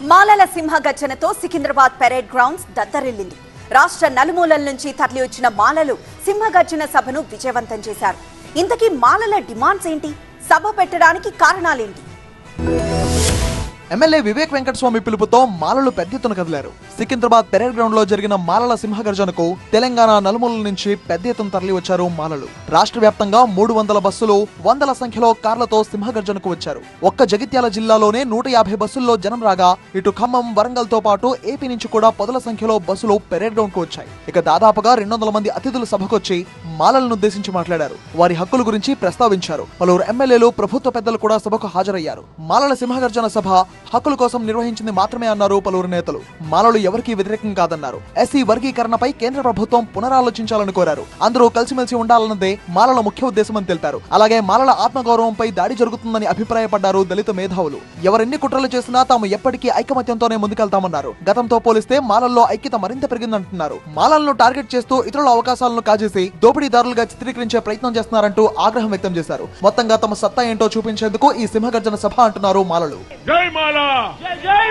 మాలల సింహ గర్జనతో సికింద్రాబాద్ పెరేడ్ గ్రౌండ్స్ దద్దరిల్లింది. రాష్ట్ర నలుమూలల నుంచి తరలి వచ్చిన మాలలు సింహగర్జన సభను విజయవంతం చేశారు. ఇంతకీ మాలల డిమాండ్స్ ఏంటి? సభ పెట్టడానికి కారణాలేంటి? ఎమ్మెల్యే వివేక్ వెంకటస్వామి పిలుపుతో మాలలు పెద్ద ఎత్తున కదిలారు. సికింద్రాబాద్ పెరేడ్ గ్రౌండ్లో జరిగిన మాలల సింహగర్జనకు తెలంగాణ నలుమూలల నుంచి పెద్ద ఎత్తున తరలి వచ్చారు మాలలు. రాష్ట్ర వ్యాప్తంగా మూడు వందల బస్సులు వందల సంఖ్యలో కార్లతో సింహగర్జనకు వచ్చారు. ఒక్క జగిత్యాల జిల్లాలోనే నూట యాభై బస్సుల్లో జనం రాగా ఇటు ఖమ్మం వరంగల్తో పాటు ఏపీ నుంచి కూడా పదుల సంఖ్యలో బస్సులు పెరేడ్ గ్రౌండ్కు వచ్చాయి. ఇక దాదాపుగా రెండు వందల మంది అతిథులు సభకొచ్చి మాలలను ఉద్దేశించి మాట్లాడారు. వారి హక్కుల గురించి ప్రస్తావించారు. పలువురు ఎమ్మెల్యేలు ప్రభుత్వ పెద్దలు కూడా సభకు హాజరయ్యారు. మాలల సింహగర్జన సభ హక్కుల కోసం నిర్వహించింది మాత్రమే అన్నారు పలువురు నేతలు. మాలలు ఎవరికీ వ్యతిరేకం కాదన్నారు. ఎస్సీ వర్గీకరణపై కేంద్ర ప్రభుత్వం పునరాలోచించాలని కోరారు. అందరూ కలిసిమెలిసి ఉండాలన్నదే మాలల ముఖ్య ఉద్దేశమని తెలిపారు. అలాగే మాలల ఆత్మగౌరవంపై దాడి జరుగుతుందని అభిప్రాయపడ్డారు దళిత మేధావులు. ఎవరెన్ని కుట్రలు చేసినా తాము ఎప్పటికీ ఐకమత్యంతోనే ముందుకెళ్తామన్నారు. గతంతో పోలిస్తే మాలల్లో ఐక్యత మరింత పెరిగిందంటున్నారు. మాలలను టార్గెట్ చేస్తూ ఇతరుల అవకాశాలను కాజేసి దోపిడీదారులుగా చిత్రీకరించే ప్రయత్నం చేస్తున్నారంటూ ఆగ్రహం వ్యక్తం చేశారు. మొత్తంగా తమ సత్తా ఏంటో చూపించేందుకు ఈ సింహగర్జన సభ అంటున్నారు మాలలు. Kamala. Jai,